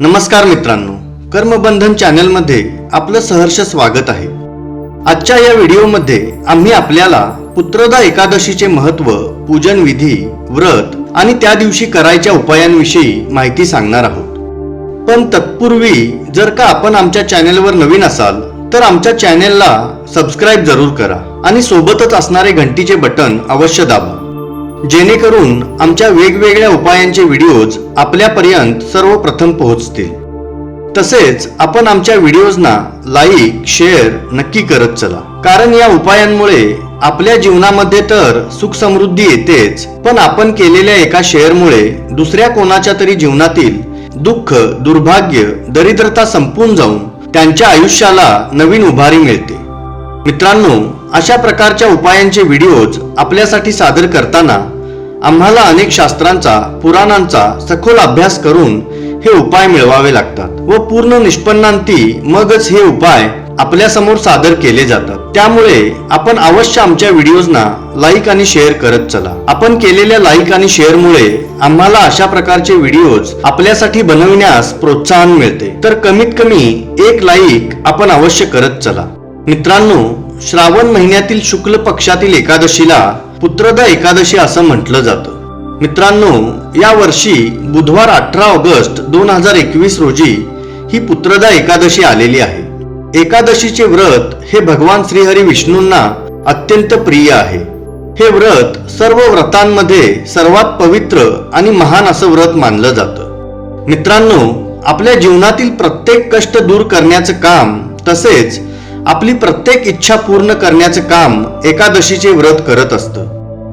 नमस्कार मित्रांनो कर्मबंधन चॅनलमध्ये आपलं सहर्ष स्वागत आहे. आजच्या या व्हिडिओमध्ये आम्ही आपल्याला पुत्रदा एकादशीचे महत्त्व पूजन विधी व्रत आणि त्या दिवशी करायच्या उपायांविषयी माहिती सांगणार आहोत. पण तत्पूर्वी जर का आपण आमच्या चॅनेलवर नवीन असाल तर आमच्या चॅनेलला सबस्क्राईब जरूर करा आणि सोबतच असणारे घंटीचे बटन अवश्य दाबा. जेणेकरून आमच्या वेगवेगळ्या उपायांचे व्हिडिओज आपल्यापर्यंत सर्वप्रथम पोहोचतील. तसेच आपण आमच्या व्हिडिओजना लाईक शेअर नक्की करत चला. कारण या उपायांमुळे आपल्या जीवनामध्ये तर सुख समृद्धी येतेच पण आपण केलेल्या एका शेअरमुळे दुसऱ्या कोणाच्या तरी जीवनातील दुःख दुर्भाग्य दरिद्रता संपून जाऊन त्यांच्या आयुष्याला नवीन उभारी मिळते. मित्रांनो अशा प्रकारच्या उपायांचे व्हिडिओज आपल्यासाठी सादर करताना आम्हाला अनेक शास्त्रांचा पुराणांचा सखोल अभ्यास करून हे उपाय मिळवावे लागतात व पूर्ण निष्पन्नांती मगच हे उपाय आपल्यासमोर सादर केले जातात. त्यामुळे आपण अवश्य आमच्या व्हिडिओजना लाईक आणि शेअर करत चला. आपण केलेल्या लाईक आणि शेअरमुळे आम्हाला अशा प्रकारचे व्हिडिओज आपल्यासाठी बनविण्यास प्रोत्साहन मिळते. तर कमीत कमी एक लाईक आपण अवश्य करत चला. मित्रांनो श्रावण महिन्यातील शुक्ल पक्षातील एकादशीला पुत्रदा एकादशी असं म्हटलं जातं. मित्रांनो या वर्षी बुधवार अठरा ऑगस्ट दोन हजार एकवीस रोजी ही पुत्रदा एकादशी आलेली आहे. एकादशीचे व्रत हे भगवान श्रीहरी विष्णूंना अत्यंत प्रिय आहे. हे व्रत सर्व व्रतांमध्ये सर्वात पवित्र आणि महान असं व्रत मानलं जातं. मित्रांनो आपल्या जीवनातील प्रत्येक कष्ट दूर करण्याचं काम तसेच आपली प्रत्येक इच्छा पूर्ण करण्याचं काम एकादशीचे व्रत करत असतं.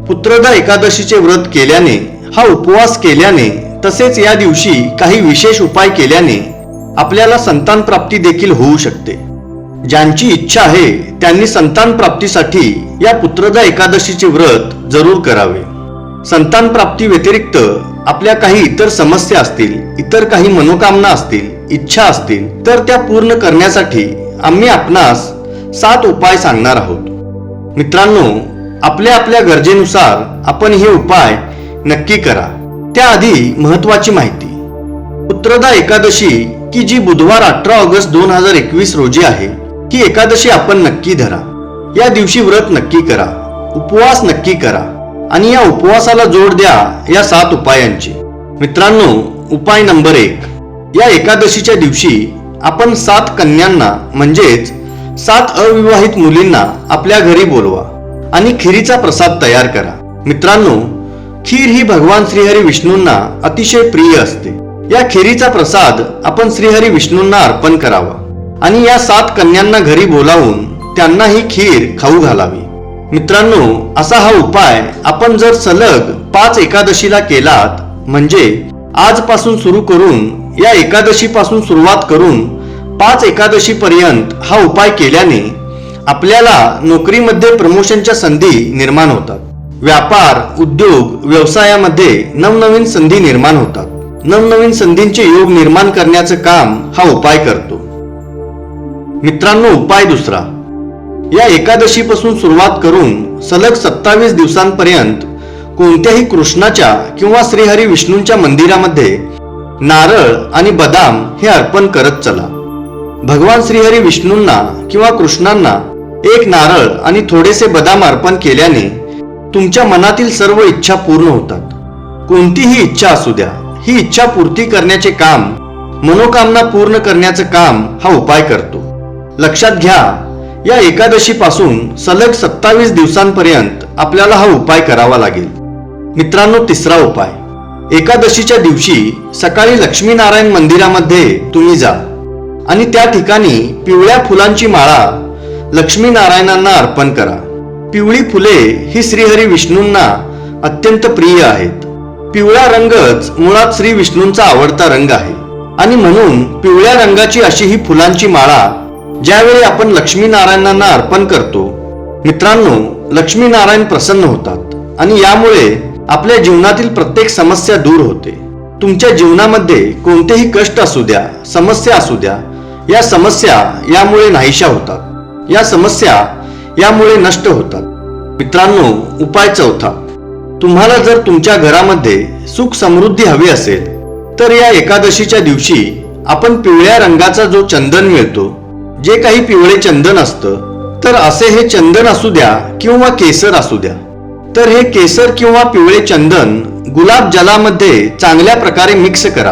पुत्रदा एकादशीचे व्रत केल्याने हा उपवास केल्याने तसेच या दिवशी काही विशेष उपाय केल्याने आपल्याला संतान प्राप्ती देखील होऊ शकते. ज्यांची इच्छा आहे त्यांनी संतान प्राप्तीसाठी या पुत्रदा एकादशीचे व्रत जरूर करावे. संतान प्राप्ती व्यतिरिक्त आपल्या काही इतर समस्या असतील इतर काही मनोकामना असतील इच्छा असतील तर त्या पूर्ण करण्यासाठी आम्ही आपणास सात उपाय सांगणार आहोत. मित्रांनो आपल्या आपल्या गरजेनुसार आपण हे उपाय नक्की करा. त्याआधी महत्वाची माहिती. पुत्रदा एकादशी की जी बुधवार अठरा ऑगस्ट दोन हजार एकवीस रोजी आहे ही एकादशी आपण नक्की धरा. या दिवशी व्रत नक्की करा उपवास नक्की करा आणि या उपवासाला जोड द्या या सात उपायांची. मित्रांनो उपाय नंबर एक. या एकादशीच्या दिवशी आपण सात कन्यांना म्हणजेच सात अविवाहित मुलींना आपल्या घरी बोलवा आणि खिरीचा प्रसाद तयार करा. मित्रांनो खीर ही भगवान श्रीहरी विष्णूंना अतिशय प्रिय असते. या खिरीचा प्रसाद आपण श्रीहरी विष्णूंना अर्पण करावा आणि या सात कन्यांना घरी बोलावून त्यांना ही खीर खाऊ घालावी. मित्रांनो असा हा उपाय आपण जर सलग पाच एकादशीला केलात म्हणजे आजपासून सुरू करून या एकादशीपासून सुरुवात करून पाच एकादशी पर्यंत हा उपाय केल्याने आपल्याला नोकरीमध्ये प्रमोशनच्या संधी निर्माण होतात. व्यापार उद्योग व्यवसायामध्ये नवनवीन संधी निर्माण होतात. नवनवीन संधींचे योग निर्माण करण्याचं काम हा उपाय करतो. मित्रांनो उपाय दुसरा. या एकादशीपासून सुरुवात करून सलग सत्तावीस दिवसांपर्यंत कोणत्याही कृष्णाच्या किंवा श्रीहरी विष्णूंच्या मंदिरामध्ये नारळ आणि बदाम हे अर्पण करत चला. भगवान श्रीहरी विष्णूंना किंवा कृष्णांना एक नारळ आणि थोडेसे बदाम अर्पण केल्याने तुमच्या मनातील सर्व इच्छा पूर्ण होतात. कोणतीही इच्छा असू द्या ही इच्छा पूर्ती करण्याचे काम मनोकामना पूर्ण करण्याचं काम हा उपाय करतो. लक्षात घ्या या एकादशीपासून सलग सत्तावीस दिवसांपर्यंत आपल्याला हा उपाय करावा लागेल. मित्रांनो तिसरा उपाय. एकादशीच्या दिवशी सकाळी लक्ष्मीनारायण मंदिरामध्ये तुम्ही जा. आणि त्या ठिकाणी पिवळ्या फुलांची माळा लक्ष्मीनारायणांना अर्पण करा. पिवळी फुले ही श्रीहरी विष्णूंना अत्यंत प्रिय आहेत. पिवळा रंगच मुळात श्री विष्णूंचा आवडता रंग आहे. आणि म्हणून पिवळ्या रंगाची अशी ही फुलांची माळा ज्यावेळी आपण लक्ष्मीनारायणांना अर्पण करतो मित्रांनो लक्ष्मीनारायण प्रसन्न होतात. आणि यामुळे आपल्या जीवनातील प्रत्येक समस्या दूर होते. तुमच्या जीवनामध्ये कोणतेही कष्ट असू द्या समस्या असू द्या या समस्या यामुळे नाहीशा होतात. या समस्या यामुळे नष्ट होतात. मित्रांनो उपाय चौथा. तुम्हाला जर तुमच्या घरामध्ये सुख समृद्धी हवी असेल तर या एकादशीच्या दिवशी आपण पिवळ्या रंगाचा जो चंदन मिळतो जे काही पिवळे चंदन असतं तर असे हे चंदन असू द्या किंवा केसर असू द्या. तर हे केसर किंवा पिवळे चंदन गुलाब जलामध्ये चांगल्या प्रकारे मिक्स करा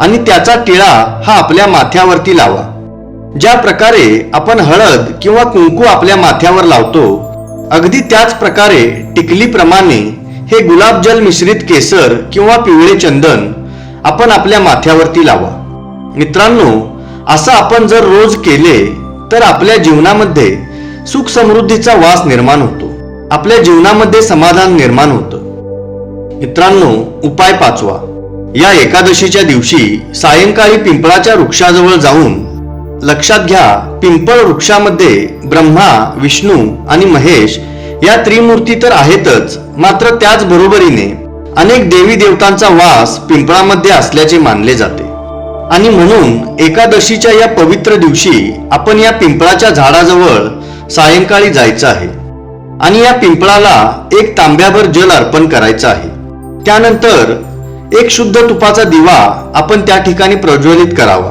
आणि त्याचा टिळा हा आपल्या माथ्यावरती लावा. ज्या प्रकारे आपण हळद किंवा कुंकू आपल्या माथ्यावर लावतो अगदी त्याच प्रकारे टिकलीप्रमाणे हे गुलाबजल मिश्रित केसर किंवा पिवळे चंदन आपण आपल्या माथ्यावरती लावा. मित्रांनो असं आपण जर रोज केले तर आपल्या जीवनामध्ये सुख समृद्धीचा वास निर्माण होतो. आपल्या जीवनामध्ये समाधान निर्माण होतं. मित्रांनो उपाय पाचवा. या एकादशीच्या दिवशी सायंकाळी पिंपळाच्या वृक्षाजवळ जाऊन लक्षात घ्या पिंपळ वृक्षामध्ये ब्रह्मा विष्णू आणि महेश या त्रिमूर्ती तर आहेतच मात्र त्याच बरोबरीने अनेक देवी देवतांचा वास पिंपळामध्ये असल्याचे मानले जाते. आणि म्हणून एकादशीच्या या पवित्र दिवशी आपण या पिंपळाच्या झाडाजवळ सायंकाळी जायचं आहे. आणि या पिंपळाला एक तांब्याभर जल अर्पण करायचं आहे. त्यानंतर एक शुद्ध तुपाचा दिवा आपण त्या ठिकाणी प्रज्वलित करावा.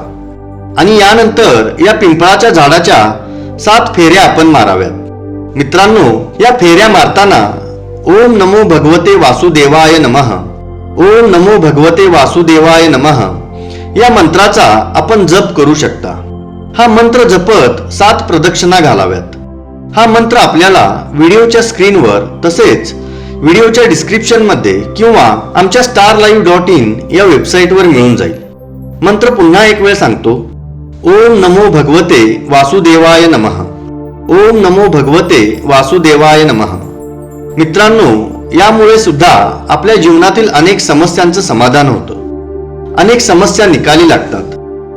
आणि यानंतर या पिंपळाच्या झाडाच्या सात फेऱ्या आपण माराव्यात. मित्रांनो या फेऱ्या मारताना ओम नमो भगवते वासुदेवाय नमः. ओम नमो भगवते वासुदेवाय नमः. या मंत्राचा आपण जप करू शकता. हा मंत्र जपत सात प्रदक्षिणा घालाव्यात. हा मंत्र आपल्याला व्हिडिओच्या स्क्रीनवर तसेच व्हिडिओच्या डिस्क्रिप्शनमध्ये किंवा आमच्या स्टार लाईव्ह डॉट इन या वेबसाईटवर मिळून जाईल. मंत्र पुन्हा एक वेळ सांगतो. ओम नमो भगवते वासुदेवाय नमः. ओम नमो भगवते वासुदेवाय नमः. मित्रांनो यामुळे सुद्धा आपल्या जीवनातील अनेक समस्यांचं समाधान होतं. अनेक समस्या निकाली लागतात.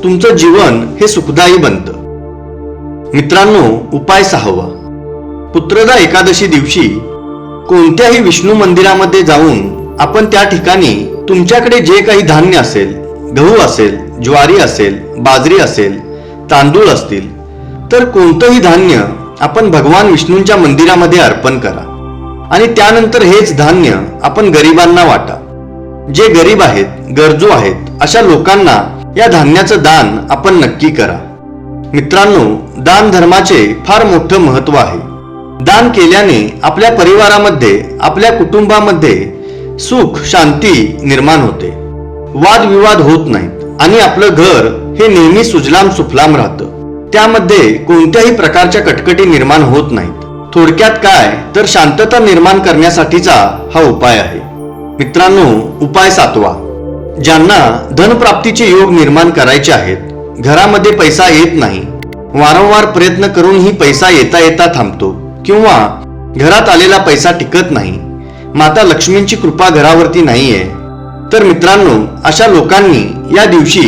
तुमचं जीवन हे सुखदायी बनतं. मित्रांनो उपाय सहावा. पुत्रदा एकादशी दिवशी कोणत्याही विष्णू मंदिरामध्ये जाऊन आपण त्या ठिकाणी तुमच्याकडे जे काही धान्य असेल गहू असेल ज्वारी असेल बाजरी असेल तांदूळ असतील तर कोणतंही धान्य आपण भगवान विष्णूंच्या मंदिरामध्ये अर्पण करा. आणि त्यानंतर हेच धान्य आपण गरिबांना वाटा. जे गरीब आहेत गरजू आहेत अशा लोकांना या धान्याचं दान आपण नक्की करा. मित्रांनो दान धर्माचे फार मोठं महत्त्व आहे. दान केल्याने आपल्या परिवारामध्ये आपल्या कुटुंबामध्ये सुख शांती निर्माण होते. वादविवाद होत नाहीत आणि आपलं घर हे नेहमी सुजलाम सुफलाम राहतं. त्यामध्ये कोणत्याही प्रकारच्या कटकटी निर्माण होत नाहीत. थोडक्यात काय तर शांतता निर्माण करण्यासाठीचा हा उपाय आहे. मित्रांनो उपाय सातवा. ज्यांना धनप्राप्तीचे योग निर्माण करायचे आहेत घरामध्ये पैसा येत नाही. वारंवार प्रयत्न करूनही पैसा येता येता थांबतो. किंवा घरात आलेला पैसा टिकत नाही माता लक्ष्मींची कृपा घरावरती नाहीये तर मित्रांनो अशा लोकांनी या दिवशी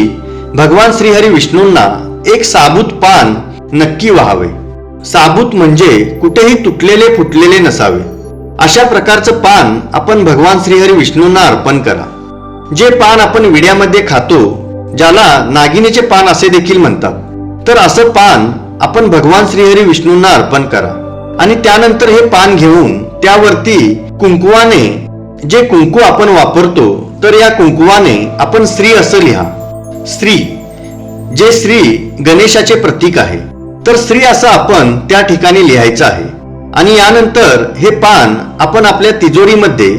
भगवान श्रीहरी विष्णूंना एक साबूत पान नक्की व्हावे. साबूत म्हणजे कुठेही तुटलेले फुटलेले नसावे. अशा प्रकारचं पान आपण भगवान श्रीहरी विष्णूंना अर्पण करा. जे पान आपण विड्यामध्ये खातो ज्याला नागिनीचे पान असे देखील म्हणतात तर असं पान आपण भगवान श्रीहरी विष्णूंना अर्पण करा. आणि त्यानंतर हे पान घेऊन त्यावरती कुंकुवाने जे कुंकू आपण वापरतो तर या कुंकुवाने आपण स्त्री असं लिहा. स्त्री जे श्री गणेशाचे प्रतीक आहे. तर स्त्री असं आपण त्या ठिकाणी लिहायचं आहे. आणि यानंतर हे पान आपण आपल्या तिजोरीमध्ये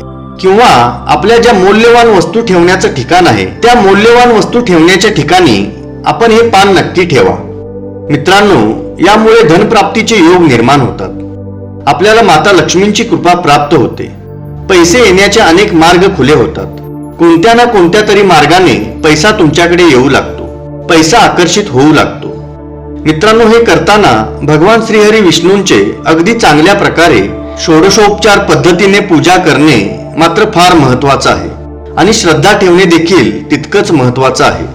किंवा आपल्या ज्या मौल्यवान वस्तू ठेवण्याचं ठिकाण आहे त्या मौल्यवान वस्तू ठेवण्याच्या ठिकाणी आपण हे पान नक्की ठेवा. मित्रांनो यामुळे धनप्राप्तीचे योग निर्माण होतात. आपल्याला माता लक्ष्मींची कृपा प्राप्त होते. पैसे येण्याचे अनेक मार्ग खुले होतात. कोणत्या ना कोणत्या तरी मार्गाने पैसा तुमच्याकडे येऊ लागतो. पैसा आकर्षित होऊ लागतो. मित्रांनो हे करताना भगवान श्रीहरी विष्णूंचे अगदी चांगल्या प्रकारे षोडशोपचार पद्धतीने पूजा करणे मात्र फार महत्वाचं आहे. आणि श्रद्धा ठेवणे देखील तितकंच महत्वाचं आहे.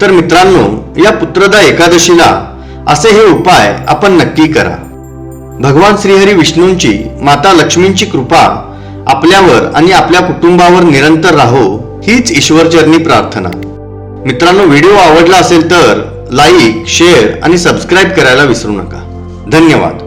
तर मित्रांनो या पुत्रदा एकादशीला असे हे उपाय आपण नक्की करा. भगवान श्रीहरी विष्णूंची माता लक्ष्मींची कृपा आपल्यावर आणि आपल्या कुटुंबावर निरंतर राहो हीच ईश्वरचरणी प्रार्थना. मित्रांनो व्हिडिओ आवडला असेल तर लाईक शेअर आणि सबस्क्राईब करायला विसरू नका. धन्यवाद.